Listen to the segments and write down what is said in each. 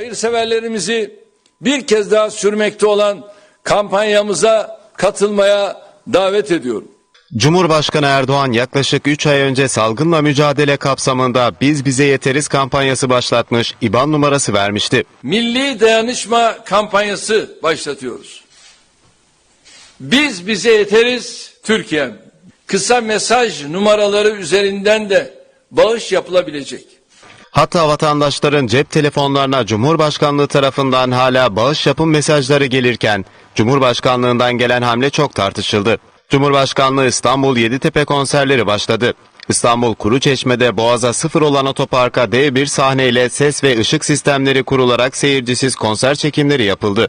Hayırseverlerimizi bir kez daha sürmekte olan kampanyamıza katılmaya davet ediyorum. Cumhurbaşkanı Erdoğan yaklaşık 3 ay önce salgınla mücadele kapsamında Biz Bize Yeteriz kampanyası başlatmış, IBAN numarası vermişti. Milli dayanışma kampanyası başlatıyoruz. Biz bize yeteriz Türkiye. Kısa mesaj numaraları üzerinden de bağış yapılabilecek. Hatta vatandaşların cep telefonlarına Cumhurbaşkanlığı tarafından hala bağış yapım mesajları gelirken Cumhurbaşkanlığından gelen hamle çok tartışıldı. Cumhurbaşkanlığı İstanbul Yeditepe konserleri başladı. İstanbul Kuruçeşme'de Boğaz'a sıfır olan otoparka dev bir sahneyle ses ve ışık sistemleri kurularak seyircisiz konser çekimleri yapıldı.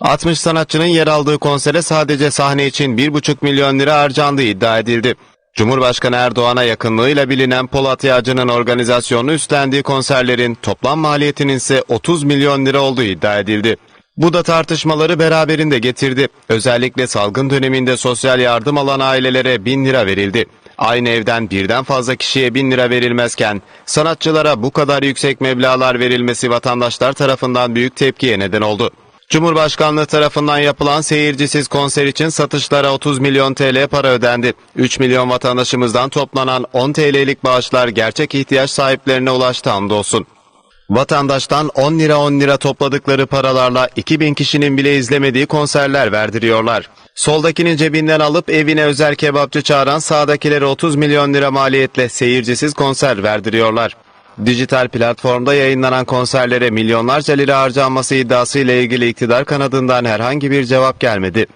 60 sanatçının yer aldığı konsere sadece sahne için 1,5 milyon lira harcandığı iddia edildi. Cumhurbaşkanı Erdoğan'a yakınlığıyla bilinen Polat Yağcı'nın organizasyonu üstlendiği konserlerin toplam maliyetinin ise 30 milyon lira olduğu iddia edildi. Bu da tartışmaları beraberinde getirdi. Özellikle salgın döneminde sosyal yardım alan ailelere 1000 lira verildi. Aynı evden birden fazla kişiye 1000 lira verilmezken sanatçılara bu kadar yüksek meblağlar verilmesi vatandaşlar tarafından büyük tepkiye neden oldu. Cumhurbaşkanlığı tarafından yapılan seyircisiz konser için satışlara 30 milyon TL para ödendi. 3 milyon vatandaşımızdan toplanan 10 TL'lik bağışlar gerçek ihtiyaç sahiplerine ulaştı hamdolsun. Vatandaştan 10 lira 10 lira topladıkları paralarla 2000 kişinin bile izlemediği konserler verdiriyorlar. Soldakinin cebinden alıp evine özel kebapçı çağıran sağdakilere 30 milyon lira maliyetle seyircisiz konser verdiriyorlar. Dijital platformda yayınlanan konserlere milyonlarca lira harcanması iddiasıyla ilgili iktidar kanadından herhangi bir cevap gelmedi.